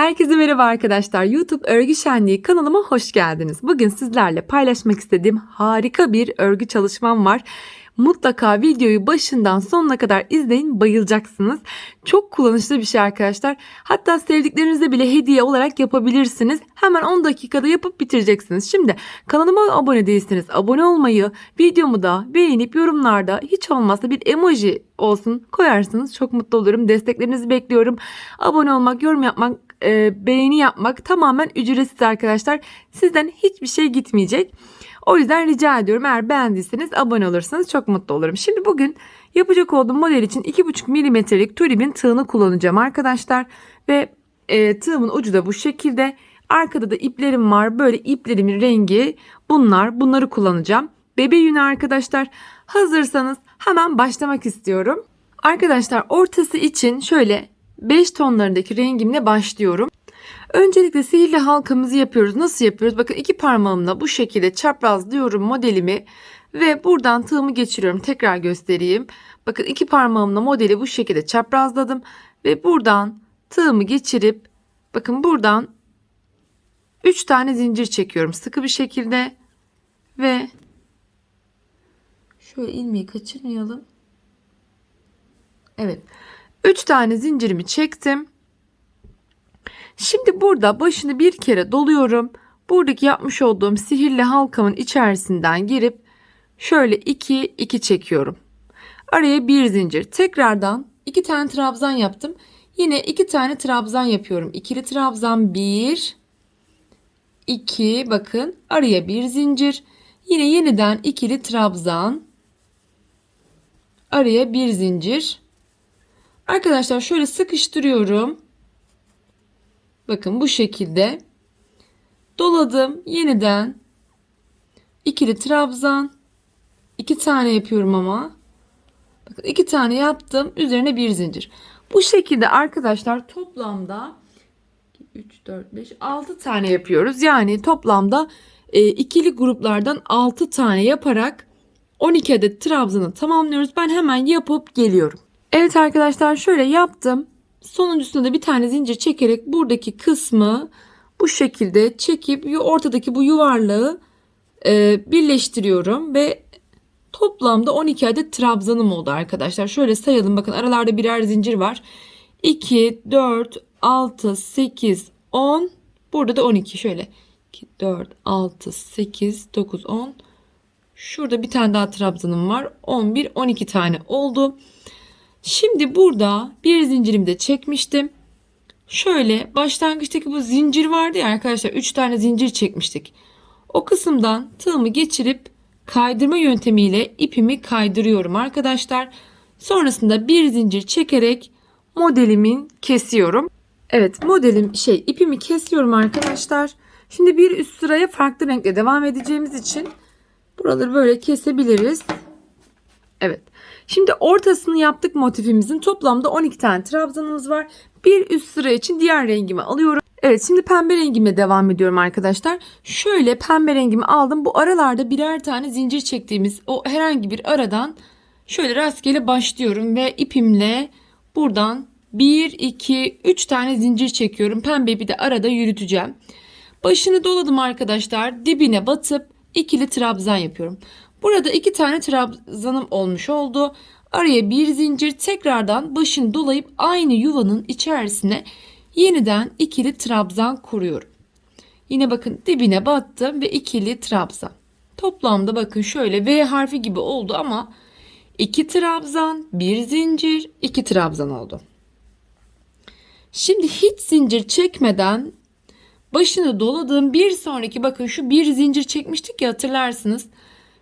Herkese merhaba arkadaşlar. YouTube Örgü Şenliği kanalıma hoş geldiniz. Bugün sizlerle paylaşmak istediğim harika bir örgü çalışmam var. Mutlaka videoyu başından sonuna kadar izleyin bayılacaksınız. Çok kullanışlı bir şey arkadaşlar. Hatta sevdiklerinize bile hediye olarak yapabilirsiniz. Hemen 10 dakikada yapıp bitireceksiniz. Şimdi kanalıma abone değilseniz abone olmayı, videomu da beğenip yorumlarda hiç olmazsa bir emoji olsun koyarsınız. Çok mutlu olurum. Desteklerinizi bekliyorum. Abone olmak, yorum yapmak, e, beğeni yapmak tamamen ücretsiz arkadaşlar. Sizden hiçbir şey gitmeyecek. O yüzden rica ediyorum eğer beğendiyseniz abone olursanız çok mutlu olurum. Şimdi bugün yapacak olduğum model için 2,5 milimetrelik tulibin tığını kullanacağım arkadaşlar. Ve e, tığımın ucu da bu şekilde. Arkada da iplerim var. Böyle iplerimin rengi bunlar. Bunları kullanacağım. Bebe yünü arkadaşlar. Hazırsanız hemen başlamak istiyorum. Arkadaşlar ortası için şöyle 5 tonlarındaki rengimle başlıyorum. Öncelikle sihirli halkamızı yapıyoruz. Nasıl yapıyoruz? Bakın iki parmağımla bu şekilde çaprazlıyorum modelimi ve buradan tığımı geçiriyorum. Tekrar göstereyim. Bakın iki parmağımla modeli bu şekilde çaprazladım ve buradan tığımı geçirip bakın buradan 3 tane zincir çekiyorum sıkı bir şekilde ve şöyle ilmeği kaçırmayalım. Evet. 3 tane zincirimi çektim. Şimdi burada başını bir kere doluyorum. Buradaki yapmış olduğum sihirli halkamın içerisinden girip şöyle 2 2 çekiyorum. Araya bir zincir. Tekrardan 2 tane trabzan yaptım. Yine 2 tane trabzan yapıyorum. İkili trabzan 1 2 bakın araya bir zincir. Yine yeniden ikili trabzan araya bir zincir. Arkadaşlar şöyle sıkıştırıyorum. Bakın bu şekilde doladım. Yeniden ikili trabzan iki tane yapıyorum ama. Bakın iki tane yaptım. Üzerine bir zincir. Bu şekilde arkadaşlar toplamda 3 4 5 6 tane yapıyoruz. Yani toplamda e, ikili gruplardan 6 tane yaparak 12 adet trabzanı tamamlıyoruz. Ben hemen yapıp geliyorum. Evet arkadaşlar şöyle yaptım. Sonuncusunda da bir tane zincir çekerek buradaki kısmı bu şekilde çekip ortadaki bu yuvarlağı e, birleştiriyorum ve toplamda 12 adet trabzanım oldu arkadaşlar. Şöyle sayalım bakın aralarda birer zincir var. 2, 4, 6, 8, 10 burada da 12 şöyle 2, 4, 6, 8, 9, 10 şurada bir tane daha trabzanım var 11, 12 tane oldu. Şimdi burada bir zincirimi de çekmiştim. Şöyle başlangıçtaki bu zincir vardı ya arkadaşlar 3 tane zincir çekmiştik. O kısımdan tığımı geçirip kaydırma yöntemiyle ipimi kaydırıyorum arkadaşlar. Sonrasında bir zincir çekerek modelimin kesiyorum. Evet modelim şey ipimi kesiyorum arkadaşlar. Şimdi bir üst sıraya farklı renkle devam edeceğimiz için buraları böyle kesebiliriz. Evet. Şimdi ortasını yaptık motifimizin. Toplamda 12 tane trabzanımız var. Bir üst sıra için diğer rengimi alıyorum. Evet şimdi pembe rengimle devam ediyorum arkadaşlar. Şöyle pembe rengimi aldım. Bu aralarda birer tane zincir çektiğimiz o herhangi bir aradan şöyle rastgele başlıyorum ve ipimle buradan 1, 2, 3 tane zincir çekiyorum. Pembeyi bir de arada yürüteceğim. Başını doladım arkadaşlar. Dibine batıp ikili trabzan yapıyorum. Burada iki tane trabzanım olmuş oldu. Araya bir zincir tekrardan başını dolayıp aynı yuvanın içerisine yeniden ikili trabzan kuruyorum. Yine bakın dibine battım ve ikili trabzan. Toplamda bakın şöyle V harfi gibi oldu ama iki trabzan, bir zincir, iki trabzan oldu. Şimdi hiç zincir çekmeden başını doladığım bir sonraki bakın şu bir zincir çekmiştik ya hatırlarsınız.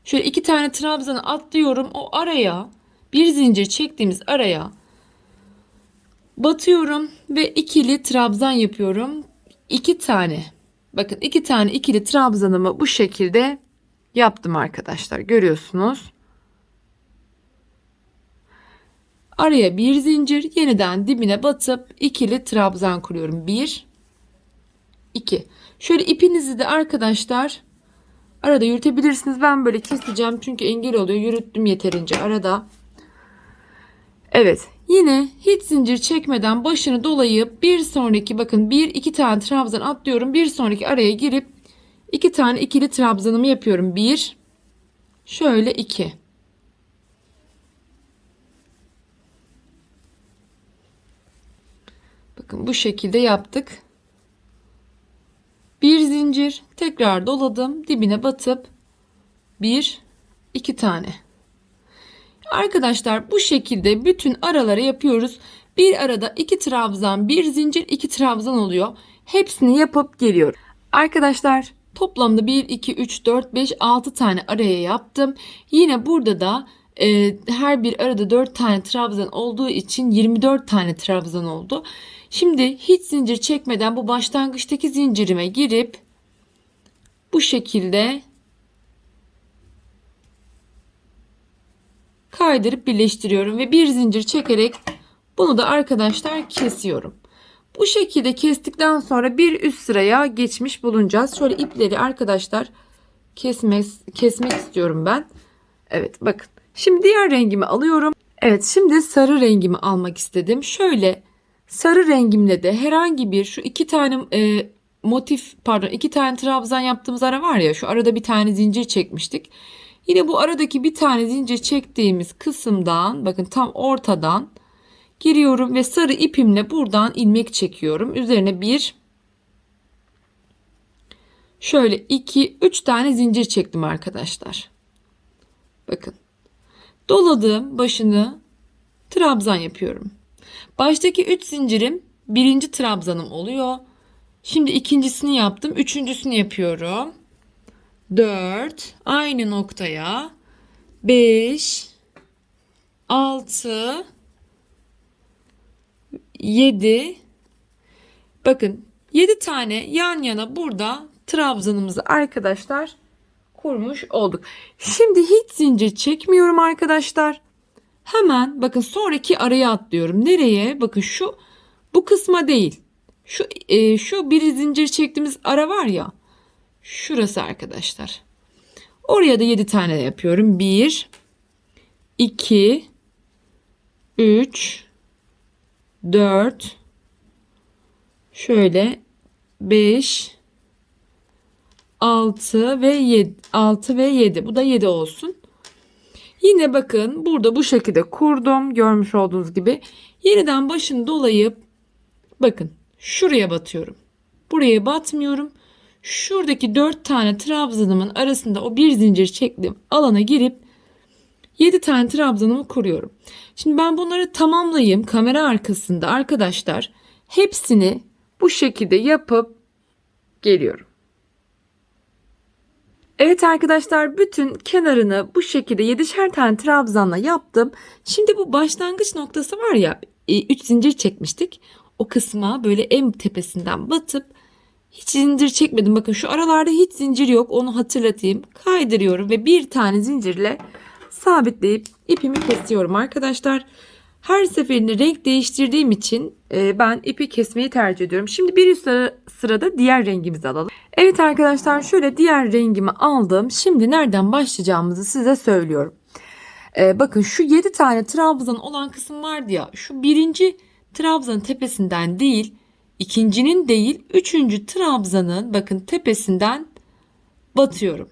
Şöyle iki tane trabzanı atlıyorum. O araya bir zincir çektiğimiz araya batıyorum ve ikili trabzan yapıyorum. İki tane. Bakın iki tane ikili trabzanımı bu şekilde yaptım arkadaşlar. Görüyorsunuz. Araya bir zincir yeniden dibine batıp ikili trabzan kuruyorum. Bir, iki. Şöyle ipinizi de arkadaşlar Arada yürütebilirsiniz. Ben böyle keseceğim çünkü engel oluyor. Yürüttüm yeterince arada. Evet Yine hiç zincir çekmeden başını dolayıp bir sonraki bakın bir iki tane trabzan atlıyorum. Bir sonraki araya girip iki tane ikili trabzanımı yapıyorum. Bir şöyle iki. Bakın bu şekilde yaptık. Bir zincir tekrar doladım dibine batıp bir iki tane. Arkadaşlar bu şekilde bütün araları yapıyoruz. Bir arada iki trabzan, bir zincir, iki trabzan oluyor. Hepsini yapıp geliyorum. Arkadaşlar toplamda 1, 2, 3, 4, 5, 6 tane araya yaptım. Yine burada da e, her bir arada 4 tane trabzan olduğu için 24 tane trabzan oldu. Şimdi hiç zincir çekmeden bu başlangıçtaki zincirime girip bu şekilde kaydırıp birleştiriyorum ve bir zincir çekerek bunu da arkadaşlar kesiyorum. Bu şekilde kestikten sonra bir üst sıraya geçmiş bulunacağız. Şöyle ipleri arkadaşlar kesmek, kesmek istiyorum ben. Evet bakın. Şimdi diğer rengimi alıyorum. Evet şimdi sarı rengimi almak istedim. Şöyle sarı rengimle de herhangi bir şu iki tane e, motif pardon iki tane trabzan yaptığımız ara var ya şu arada bir tane zincir çekmiştik. Yine bu aradaki bir tane zincir çektiğimiz kısımdan bakın tam ortadan giriyorum ve sarı ipimle buradan ilmek çekiyorum. Üzerine bir şöyle iki üç tane zincir çektim arkadaşlar. Bakın doladığım başını trabzan yapıyorum. Baştaki 3 zincirim birinci trabzanım oluyor. Şimdi ikincisini yaptım. Üçüncüsünü yapıyorum. 4 aynı noktaya 5 6 7 bakın 7 tane yan yana burada trabzanımızı arkadaşlar kurmuş olduk. Şimdi hiç zincir çekmiyorum arkadaşlar. Hemen bakın sonraki araya atlıyorum. Nereye? Bakın şu bu kısma değil. Şu e, şu bir zincir çektiğimiz ara var ya. Şurası arkadaşlar. Oraya da 7 tane yapıyorum. 1 2 3 4 şöyle 5 6 ve 7 6 ve 7. Bu da 7 olsun. Yine bakın burada bu şekilde kurdum. Görmüş olduğunuz gibi. Yeniden başını dolayıp bakın şuraya batıyorum. Buraya batmıyorum. Şuradaki 4 tane trabzanımın arasında o bir zincir çektiğim alana girip 7 tane trabzanımı kuruyorum. Şimdi ben bunları tamamlayayım kamera arkasında arkadaşlar. Hepsini bu şekilde yapıp geliyorum. Evet arkadaşlar bütün kenarını bu şekilde 7'şer tane trabzanla yaptım. Şimdi bu başlangıç noktası var ya 3 zincir çekmiştik. O kısma böyle en tepesinden batıp hiç zincir çekmedim. Bakın şu aralarda hiç zincir yok. Onu hatırlatayım. Kaydırıyorum ve bir tane zincirle sabitleyip ipimi kesiyorum arkadaşlar. Her seferinde renk değiştirdiğim için e, ben ipi kesmeyi tercih ediyorum. Şimdi bir üst sırada diğer rengimizi alalım. Evet arkadaşlar şöyle diğer rengimi aldım. Şimdi nereden başlayacağımızı size söylüyorum. E, bakın şu 7 tane trabzan olan kısım vardı ya. Şu birinci trabzanın tepesinden değil ikincinin değil üçüncü trabzanın bakın tepesinden batıyorum.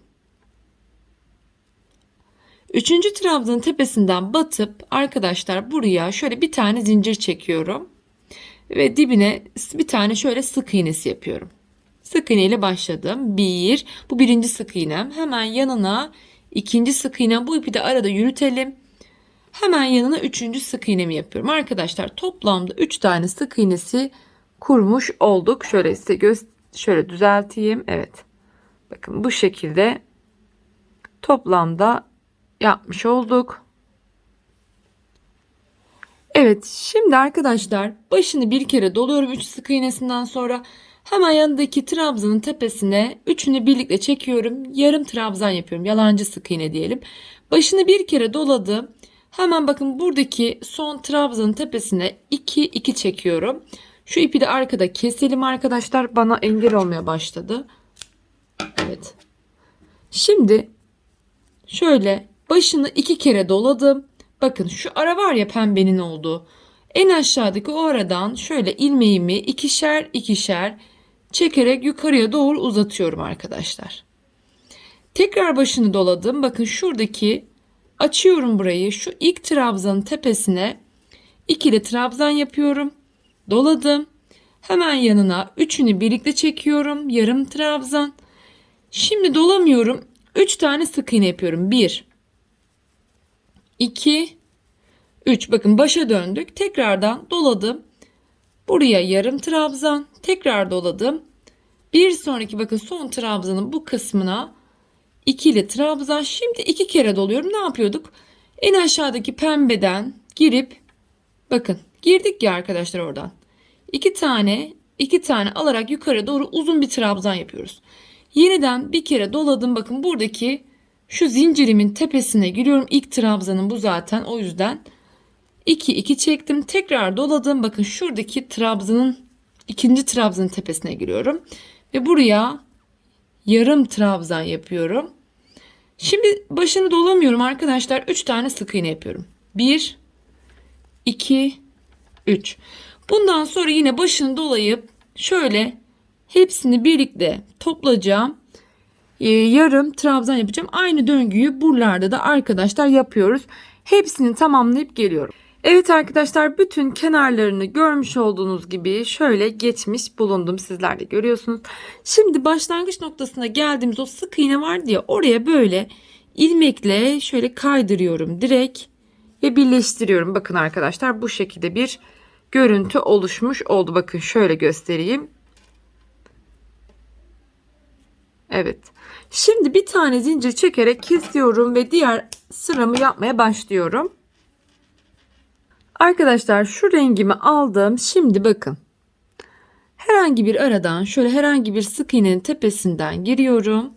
Üçüncü trabzanın tepesinden batıp arkadaşlar buraya şöyle bir tane zincir çekiyorum. Ve dibine bir tane şöyle sık iğnesi yapıyorum. Sık iğne ile başladım. Bir, bu birinci sık iğnem. Hemen yanına ikinci sık iğnem. Bu ipi de arada yürütelim. Hemen yanına üçüncü sık iğnemi yapıyorum. Arkadaşlar toplamda üç tane sık iğnesi kurmuş olduk. Şöyle size göz şöyle düzelteyim. Evet. Bakın bu şekilde toplamda yapmış olduk. Evet şimdi arkadaşlar başını bir kere doluyorum 3 sık iğnesinden sonra hemen yanındaki trabzanın tepesine üçünü birlikte çekiyorum. Yarım trabzan yapıyorum. Yalancı sık iğne diyelim. Başını bir kere doladım. Hemen bakın buradaki son trabzanın tepesine 2 2 çekiyorum. Şu ipi de arkada keselim arkadaşlar. Bana engel olmaya başladı. Evet. Şimdi şöyle başını iki kere doladım. Bakın şu ara var ya pembenin olduğu. En aşağıdaki o aradan şöyle ilmeğimi ikişer ikişer çekerek yukarıya doğru uzatıyorum arkadaşlar. Tekrar başını doladım. Bakın şuradaki açıyorum burayı. Şu ilk trabzanın tepesine ikili trabzan yapıyorum. Doladım. Hemen yanına üçünü birlikte çekiyorum. Yarım trabzan. Şimdi dolamıyorum. 3 tane sık iğne yapıyorum. 1 2 3 bakın başa döndük. Tekrardan doladım. Buraya yarım trabzan. Tekrar doladım. Bir sonraki bakın son trabzanın bu kısmına ikili trabzan. Şimdi iki kere doluyorum. Ne yapıyorduk? En aşağıdaki pembeden girip bakın girdik ya arkadaşlar oradan. İki tane iki tane alarak yukarı doğru uzun bir trabzan yapıyoruz. Yeniden bir kere doladım. Bakın buradaki şu zincirimin tepesine giriyorum. İlk trabzanım bu zaten. O yüzden 2 2 çektim. Tekrar doladım. Bakın şuradaki trabzanın ikinci trabzanın tepesine giriyorum. Ve buraya yarım trabzan yapıyorum. Şimdi başını dolamıyorum arkadaşlar. 3 tane sık iğne yapıyorum. 1 2 3. Bundan sonra yine başını dolayıp şöyle hepsini birlikte toplayacağım. Ee, yarım trabzan yapacağım. Aynı döngüyü buralarda da arkadaşlar yapıyoruz. Hepsini tamamlayıp geliyorum. Evet arkadaşlar bütün kenarlarını görmüş olduğunuz gibi şöyle geçmiş bulundum. Sizler de görüyorsunuz. Şimdi başlangıç noktasına geldiğimiz o sık iğne vardı ya oraya böyle ilmekle şöyle kaydırıyorum direkt ve birleştiriyorum. Bakın arkadaşlar bu şekilde bir görüntü oluşmuş oldu. Bakın şöyle göstereyim. Evet. Şimdi bir tane zincir çekerek kesiyorum ve diğer sıramı yapmaya başlıyorum. Arkadaşlar şu rengimi aldım. Şimdi bakın. Herhangi bir aradan şöyle herhangi bir sık iğnenin tepesinden giriyorum.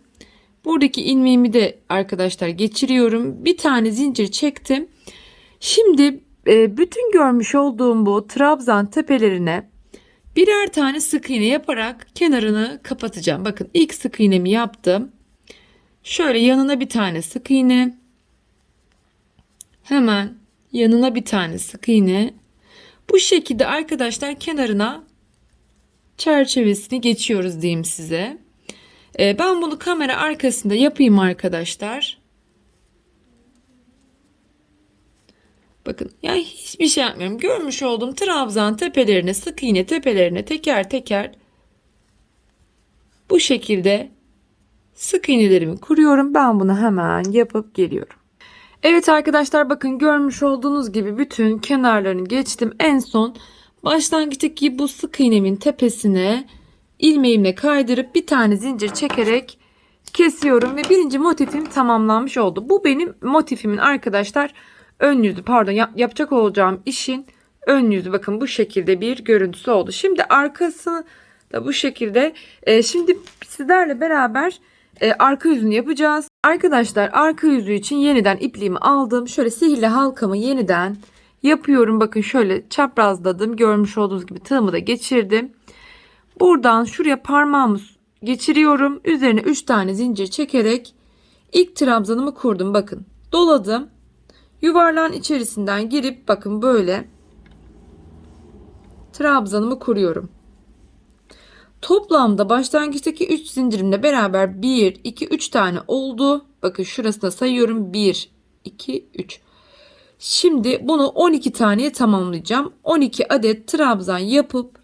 Buradaki ilmeğimi de arkadaşlar geçiriyorum. Bir tane zincir çektim. Şimdi e, bütün görmüş olduğum bu trabzan tepelerine birer tane sık iğne yaparak kenarını kapatacağım. Bakın ilk sık iğnemi yaptım. Şöyle yanına bir tane sık iğne. Hemen yanına bir tane sık iğne. Bu şekilde arkadaşlar kenarına çerçevesini geçiyoruz diyeyim size. Ee, ben bunu kamera arkasında yapayım arkadaşlar. Bakın yani hiçbir şey yapmıyorum. Görmüş olduğum trabzan tepelerine sık iğne tepelerine teker teker bu şekilde sık iğnelerimi kuruyorum. Ben bunu hemen yapıp geliyorum. Evet arkadaşlar bakın görmüş olduğunuz gibi bütün kenarlarını geçtim. En son başlangıçtaki bu sık iğnemin tepesine ilmeğimle kaydırıp bir tane zincir çekerek kesiyorum ve birinci motifim tamamlanmış oldu. Bu benim motifimin arkadaşlar ön yüzü pardon yap, yapacak olacağım işin ön yüzü bakın bu şekilde bir görüntüsü oldu. Şimdi arkasını da bu şekilde e, şimdi sizlerle beraber e, arka yüzünü yapacağız. Arkadaşlar arka yüzü için yeniden ipliğimi aldım. Şöyle sihirli halkamı yeniden yapıyorum. Bakın şöyle çaprazladım. Görmüş olduğunuz gibi tığımı da geçirdim. Buradan şuraya parmağımı geçiriyorum. Üzerine 3 tane zincir çekerek ilk trabzanımı kurdum. Bakın doladım. Yuvarlağın içerisinden girip bakın böyle trabzanımı kuruyorum. Toplamda başlangıçtaki 3 zincirimle beraber 1, 2, 3 tane oldu. Bakın şurasına sayıyorum. 1, 2, 3. Şimdi bunu 12 taneye tamamlayacağım. 12 adet trabzan yapıp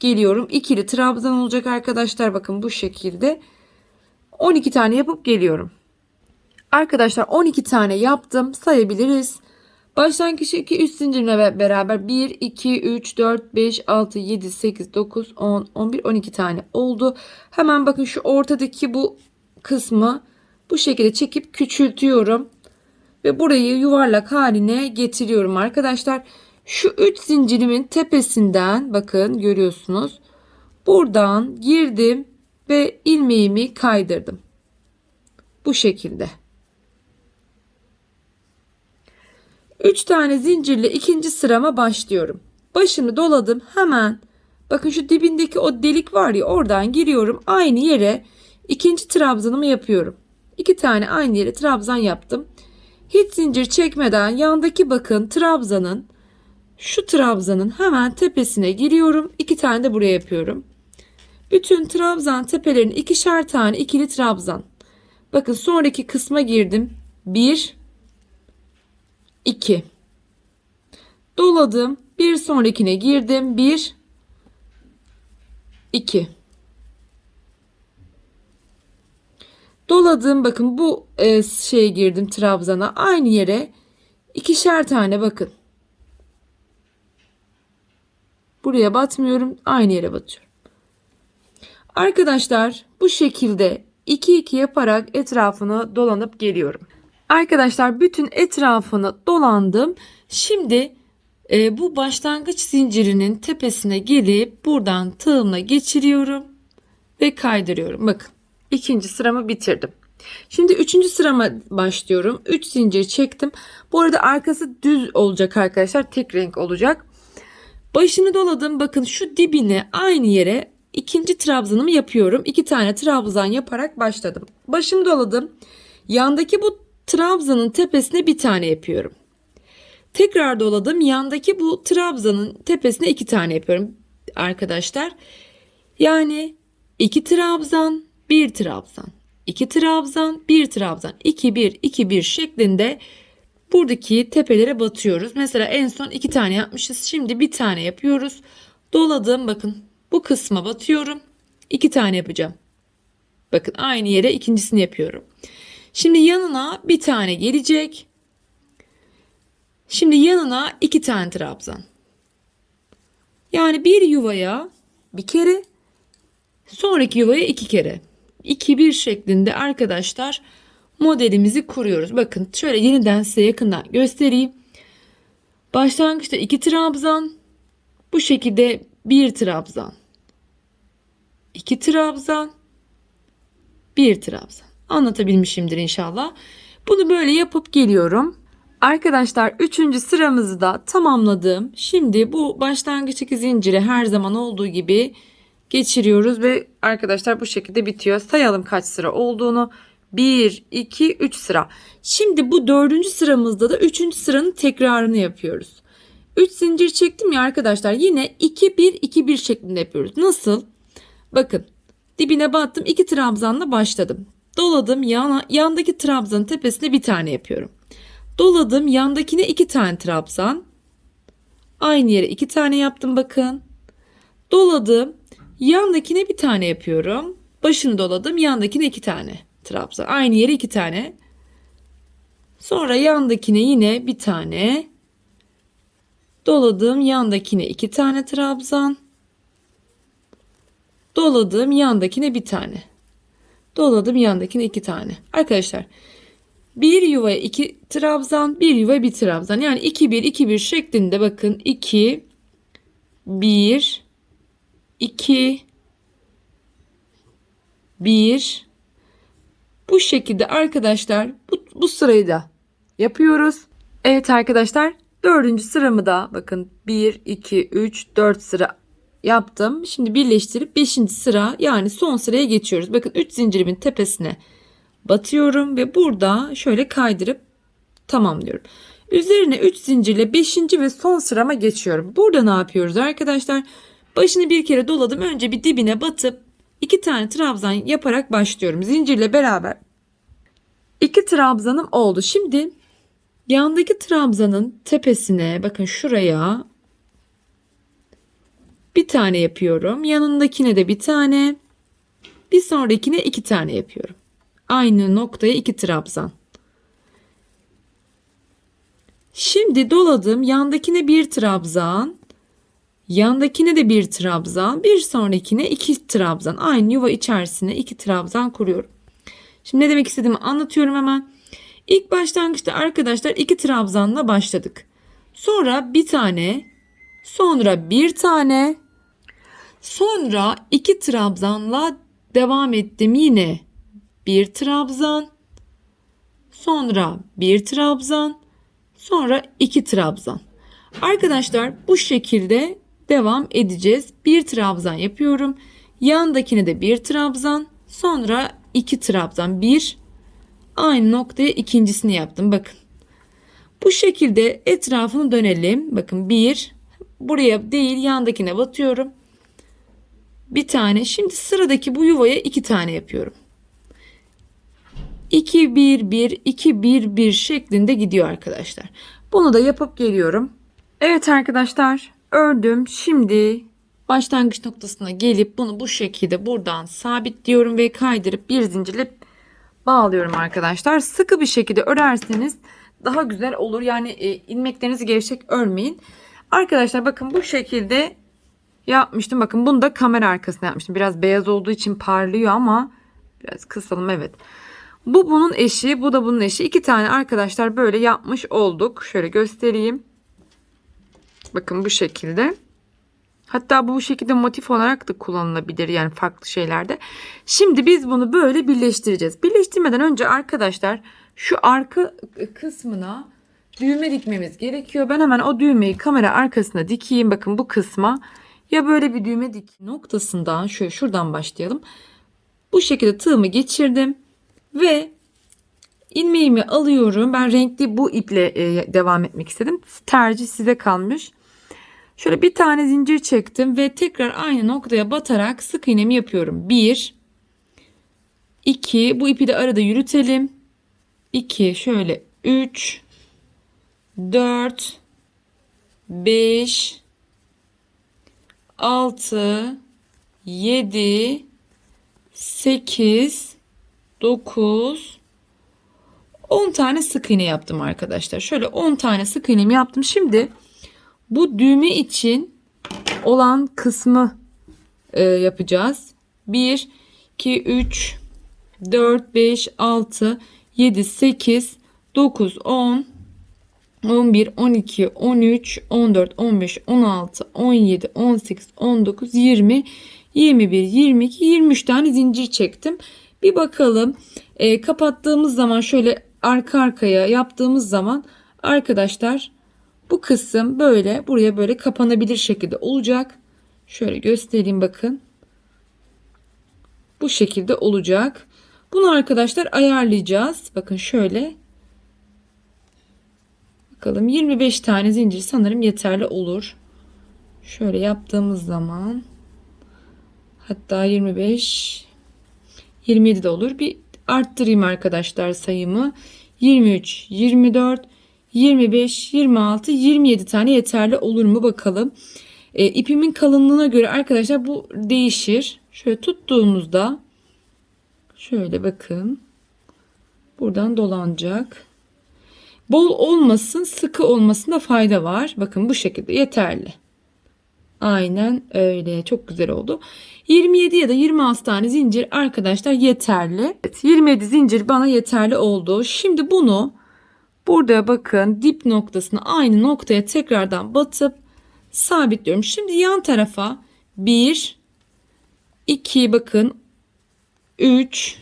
geliyorum. İkili trabzan olacak arkadaşlar. Bakın bu şekilde. 12 tane yapıp geliyorum. Arkadaşlar 12 tane yaptım. Sayabiliriz. Başlangıç 2 üst zincirle beraber 1, 2, 3, 4, 5, 6, 7, 8, 9, 10, 11, 12 tane oldu. Hemen bakın şu ortadaki bu kısmı bu şekilde çekip küçültüyorum. Ve burayı yuvarlak haline getiriyorum arkadaşlar. Şu 3 zincirimin tepesinden bakın görüyorsunuz. Buradan girdim ve ilmeğimi kaydırdım. Bu şekilde. 3 tane zincirle ikinci sırama başlıyorum. Başını doladım hemen. Bakın şu dibindeki o delik var ya oradan giriyorum. Aynı yere ikinci trabzanımı yapıyorum. 2 tane aynı yere trabzan yaptım. Hiç zincir çekmeden yandaki bakın trabzanın şu trabzanın hemen tepesine giriyorum. İki tane de buraya yapıyorum. Bütün trabzan tepelerin ikişer tane ikili trabzan. Bakın sonraki kısma girdim. 1 2 Doladım. Bir sonrakine girdim. 1 2 Doladım. Bakın bu e, şeye girdim trabzana. Aynı yere ikişer tane bakın. Buraya batmıyorum. Aynı yere batıyorum. Arkadaşlar bu şekilde 2 2 yaparak etrafını dolanıp geliyorum. Arkadaşlar bütün etrafını dolandım. Şimdi e, bu başlangıç zincirinin tepesine gelip buradan tığımla geçiriyorum ve kaydırıyorum. Bakın ikinci sıramı bitirdim. Şimdi üçüncü sırama başlıyorum. 3 zincir çektim. Bu arada arkası düz olacak arkadaşlar. Tek renk olacak. Başını doladım. Bakın şu dibine aynı yere ikinci trabzanımı yapıyorum. İki tane trabzan yaparak başladım. Başımı doladım. Yandaki bu trabzanın tepesine bir tane yapıyorum. Tekrar doladım. Yandaki bu trabzanın tepesine iki tane yapıyorum arkadaşlar. Yani iki trabzan, bir trabzan, iki trabzan, bir trabzan, 2 1 2 1 şeklinde buradaki tepelere batıyoruz. Mesela en son iki tane yapmışız. Şimdi bir tane yapıyoruz. Doladım bakın bu kısma batıyorum. İki tane yapacağım. Bakın aynı yere ikincisini yapıyorum. Şimdi yanına bir tane gelecek. Şimdi yanına iki tane trabzan. Yani bir yuvaya bir kere sonraki yuvaya iki kere. 2 1 şeklinde arkadaşlar modelimizi kuruyoruz. Bakın şöyle yeniden size yakından göstereyim. Başlangıçta 2 trabzan, bu şekilde 1 trabzan, 2 trabzan, 1 trabzan. Anlatabilmişimdir inşallah. Bunu böyle yapıp geliyorum. Arkadaşlar 3. sıramızı da tamamladım. Şimdi bu başlangıçtaki zinciri her zaman olduğu gibi geçiriyoruz ve arkadaşlar bu şekilde bitiyor. Sayalım kaç sıra olduğunu. 1, 2, 3 sıra. Şimdi bu dördüncü sıramızda da üçüncü sıranın tekrarını yapıyoruz. 3 zincir çektim ya arkadaşlar yine 2, 1, 2, 1 şeklinde yapıyoruz. Nasıl? Bakın dibine battım 2 trabzanla başladım. Doladım yana, yandaki trabzanın tepesine bir tane yapıyorum. Doladım yandakine iki tane trabzan. Aynı yere iki tane yaptım bakın. Doladım yandakine bir tane yapıyorum. Başını doladım yandakine iki tane trabzan. Aynı yere iki tane. Sonra yandakine yine bir tane. Doladım yandakine iki tane trabzan. Doladım yandakine bir tane. Doladım yandakine iki tane. Arkadaşlar bir yuvaya iki trabzan, bir yuvaya bir trabzan. Yani 2 1 2 1 şeklinde bakın 2 1 2 1 bu şekilde arkadaşlar bu, bu sırayı da yapıyoruz. Evet arkadaşlar dördüncü sıramı da bakın 1 2 3 4 sıra yaptım. Şimdi birleştirip 5. sıra yani son sıraya geçiyoruz. Bakın 3 zincirimin tepesine batıyorum ve burada şöyle kaydırıp tamamlıyorum. Üzerine 3 zincirle 5. ve son sırama geçiyorum. Burada ne yapıyoruz arkadaşlar? Başını bir kere doladım. Önce bir dibine batıp 2 tane trabzan yaparak başlıyorum. Zincirle beraber 2 trabzanım oldu. Şimdi yandaki trabzanın tepesine bakın şuraya bir tane yapıyorum. Yanındakine de bir tane. Bir sonrakine iki tane yapıyorum. Aynı noktaya iki trabzan. Şimdi doladım. Yandakine bir trabzan. Yandakine de bir trabzan. Bir sonrakine iki trabzan. Aynı yuva içerisine iki trabzan kuruyorum. Şimdi ne demek istediğimi anlatıyorum hemen. İlk başlangıçta arkadaşlar iki trabzanla başladık. Sonra bir tane, sonra bir tane, sonra iki trabzanla devam ettim yine bir trabzan, sonra bir trabzan, sonra iki trabzan. Arkadaşlar bu şekilde devam edeceğiz. Bir trabzan yapıyorum. Yandakine de bir trabzan, sonra iki trabzan. Bir aynı noktaya ikincisini yaptım. Bakın. Bu şekilde etrafını dönelim. Bakın bir buraya değil yandakine batıyorum. Bir tane. Şimdi sıradaki bu yuvaya iki tane yapıyorum. 2 1 1 2 1 1 şeklinde gidiyor arkadaşlar. Bunu da yapıp geliyorum. Evet arkadaşlar ördüm. Şimdi başlangıç noktasına gelip bunu bu şekilde buradan sabitliyorum ve kaydırıp bir zincirle bağlıyorum arkadaşlar. Sıkı bir şekilde örerseniz daha güzel olur. Yani e, ilmeklerinizi gevşek örmeyin. Arkadaşlar bakın bu şekilde yapmıştım. Bakın bunu da kamera arkasına yapmıştım. Biraz beyaz olduğu için parlıyor ama biraz kısalım evet. Bu bunun eşi, bu da bunun eşi. İki tane arkadaşlar böyle yapmış olduk. Şöyle göstereyim. Bakın bu şekilde. Hatta bu şekilde motif olarak da kullanılabilir yani farklı şeylerde. Şimdi biz bunu böyle birleştireceğiz. Birleştirmeden önce arkadaşlar şu arka kısmına düğme dikmemiz gerekiyor. Ben hemen o düğmeyi kamera arkasına dikeyim. Bakın bu kısma ya böyle bir düğme dik noktasından şöyle şuradan başlayalım. Bu şekilde tığımı geçirdim ve ilmeğimi alıyorum. Ben renkli bu iple e, devam etmek istedim. Tercih size kalmış. Şöyle bir tane zincir çektim ve tekrar aynı noktaya batarak sık iğnemi yapıyorum. 1 2 bu ipi de arada yürütelim. 2 şöyle 3 4 5 6 7 8 9 10 tane sık iğne yaptım arkadaşlar. Şöyle 10 tane sık iğnemi yaptım. Şimdi bu düğme için olan kısmı e, yapacağız. 1 2 3 4 5 6 7 8 9 10 11 12 13 14 15 16 17 18 19 20 21 22 23 tane zincir çektim. Bir bakalım e, kapattığımız zaman şöyle arka arkaya yaptığımız zaman arkadaşlar bu kısım böyle buraya böyle kapanabilir şekilde olacak. Şöyle göstereyim bakın. Bu şekilde olacak. Bunu arkadaşlar ayarlayacağız. Bakın şöyle. Bakalım 25 tane zincir sanırım yeterli olur. Şöyle yaptığımız zaman hatta 25 27 de olur. Bir arttırayım arkadaşlar sayımı. 23, 24, 25, 26, 27 tane yeterli olur mu bakalım. E, ipimin kalınlığına göre arkadaşlar bu değişir. Şöyle tuttuğumuzda şöyle bakın. Buradan dolanacak. Bol olmasın, sıkı olmasında fayda var. Bakın bu şekilde yeterli. Aynen öyle. Çok güzel oldu. 27 ya da 26 tane zincir arkadaşlar yeterli. Evet, 27 zincir bana yeterli oldu. Şimdi bunu burada bakın dip noktasına aynı noktaya tekrardan batıp sabitliyorum. Şimdi yan tarafa 1 2 bakın 3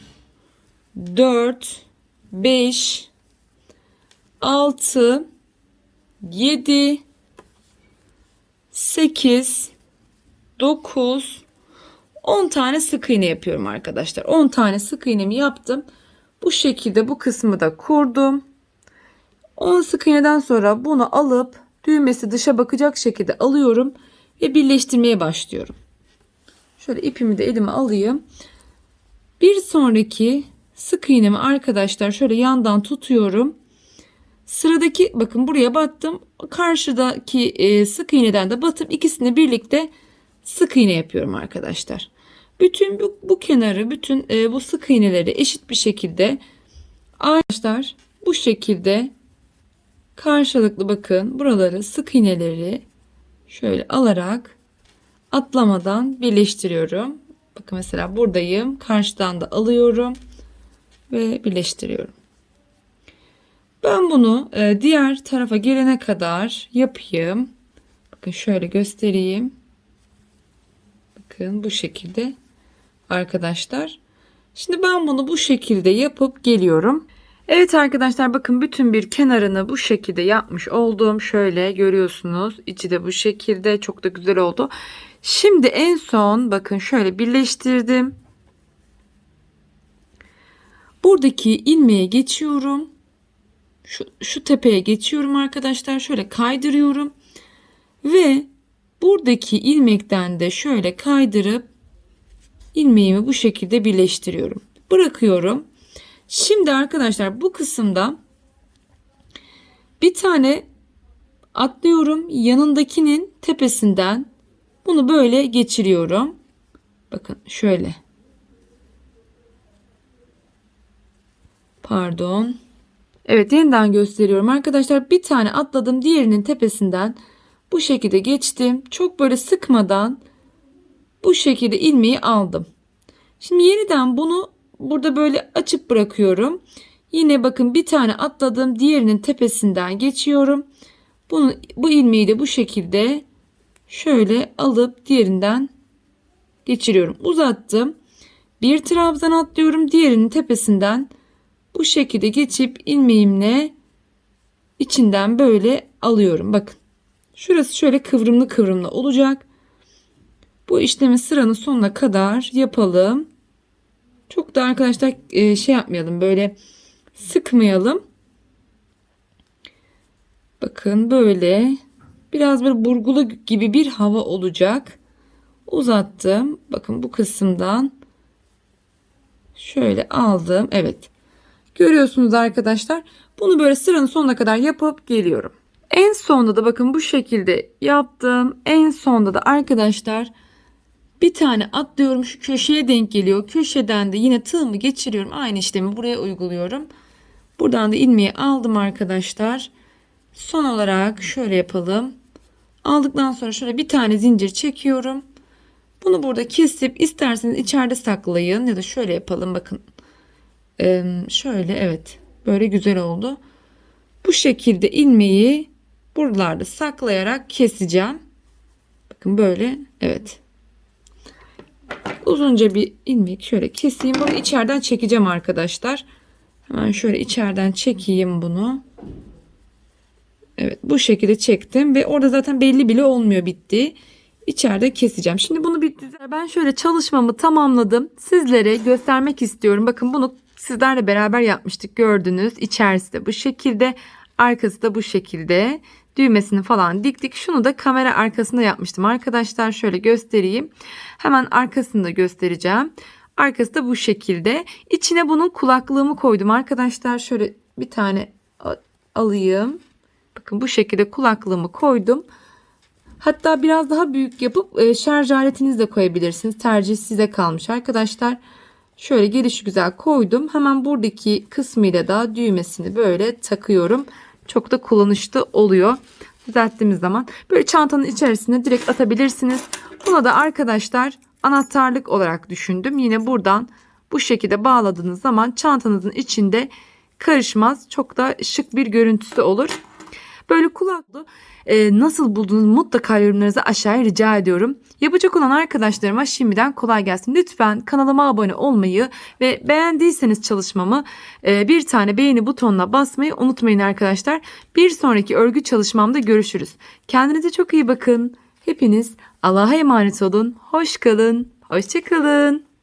4 5 6 7 8 9 10 tane sık iğne yapıyorum arkadaşlar. 10 tane sık iğnemi yaptım. Bu şekilde bu kısmı da kurdum. 10 sık iğneden sonra bunu alıp düğmesi dışa bakacak şekilde alıyorum ve birleştirmeye başlıyorum. Şöyle ipimi de elime alayım. Bir sonraki sık iğnemi arkadaşlar şöyle yandan tutuyorum. Sıradaki bakın buraya battım. Karşıdaki e, sık iğneden de batıp ikisini birlikte sık iğne yapıyorum arkadaşlar. Bütün bu, bu kenarı, bütün e, bu sık iğneleri eşit bir şekilde arkadaşlar bu şekilde karşılıklı bakın buraları sık iğneleri şöyle alarak atlamadan birleştiriyorum. Bakın mesela buradayım. Karşıdan da alıyorum ve birleştiriyorum. Ben bunu e, diğer tarafa gelene kadar yapayım. Bakın şöyle göstereyim. Bakın bu şekilde arkadaşlar. Şimdi ben bunu bu şekilde yapıp geliyorum. Evet arkadaşlar bakın bütün bir kenarını bu şekilde yapmış oldum. Şöyle görüyorsunuz. İçi de bu şekilde çok da güzel oldu. Şimdi en son bakın şöyle birleştirdim. Buradaki ilmeğe geçiyorum şu, şu tepeye geçiyorum arkadaşlar. Şöyle kaydırıyorum. Ve buradaki ilmekten de şöyle kaydırıp ilmeğimi bu şekilde birleştiriyorum. Bırakıyorum. Şimdi arkadaşlar bu kısımda bir tane atlıyorum. Yanındakinin tepesinden bunu böyle geçiriyorum. Bakın şöyle. Pardon. Evet yeniden gösteriyorum arkadaşlar. Bir tane atladım diğerinin tepesinden bu şekilde geçtim. Çok böyle sıkmadan bu şekilde ilmeği aldım. Şimdi yeniden bunu burada böyle açıp bırakıyorum. Yine bakın bir tane atladım diğerinin tepesinden geçiyorum. Bunu, bu ilmeği de bu şekilde şöyle alıp diğerinden geçiriyorum. Uzattım. Bir trabzan atlıyorum diğerinin tepesinden bu şekilde geçip ilmeğimle içinden böyle alıyorum. Bakın. Şurası şöyle kıvrımlı kıvrımlı olacak. Bu işlemi sıranın sonuna kadar yapalım. Çok da arkadaşlar e, şey yapmayalım böyle sıkmayalım. Bakın böyle biraz böyle burgulu gibi bir hava olacak. Uzattım. Bakın bu kısımdan şöyle aldım. Evet. Görüyorsunuz arkadaşlar. Bunu böyle sıranın sonuna kadar yapıp geliyorum. En sonda da bakın bu şekilde yaptım. En sonda da arkadaşlar bir tane atlıyorum şu köşeye denk geliyor. Köşeden de yine tığımı geçiriyorum. Aynı işlemi buraya uyguluyorum. Buradan da ilmeği aldım arkadaşlar. Son olarak şöyle yapalım. Aldıktan sonra şöyle bir tane zincir çekiyorum. Bunu burada kesip isterseniz içeride saklayın ya da şöyle yapalım bakın. Ee, şöyle evet böyle güzel oldu. Bu şekilde ilmeği buralarda saklayarak keseceğim. Bakın böyle evet. Uzunca bir ilmek şöyle keseyim. Bunu içeriden çekeceğim arkadaşlar. Hemen şöyle içeriden çekeyim bunu. Evet bu şekilde çektim ve orada zaten belli bile olmuyor bitti. İçeride keseceğim. Şimdi bunu düzen... Ben şöyle çalışmamı tamamladım. Sizlere göstermek istiyorum. Bakın bunu sizlerle beraber yapmıştık gördünüz. İçerisi de bu şekilde. Arkası da bu şekilde. Düğmesini falan diktik. Şunu da kamera arkasında yapmıştım arkadaşlar. Şöyle göstereyim. Hemen arkasını da göstereceğim. Arkası da bu şekilde. İçine bunun kulaklığımı koydum arkadaşlar. Şöyle bir tane alayım. Bakın bu şekilde kulaklığımı koydum. Hatta biraz daha büyük yapıp e, şarj aletinizi de koyabilirsiniz. Tercih size kalmış arkadaşlar. Şöyle gelişi güzel koydum. Hemen buradaki kısmıyla da düğmesini böyle takıyorum. Çok da kullanışlı oluyor. Düzelttiğimiz zaman böyle çantanın içerisine direkt atabilirsiniz. Buna da arkadaşlar anahtarlık olarak düşündüm. Yine buradan bu şekilde bağladığınız zaman çantanızın içinde karışmaz. Çok da şık bir görüntüsü olur. Böyle kulaklı e, nasıl buldunuz mutlaka yorumlarınızı aşağıya rica ediyorum. Yapacak olan arkadaşlarıma şimdiden kolay gelsin. Lütfen kanalıma abone olmayı ve beğendiyseniz çalışmamı e, bir tane beğeni butonuna basmayı unutmayın arkadaşlar. Bir sonraki örgü çalışmamda görüşürüz. Kendinize çok iyi bakın. Hepiniz Allah'a emanet olun. Hoş kalın. Hoşça kalın.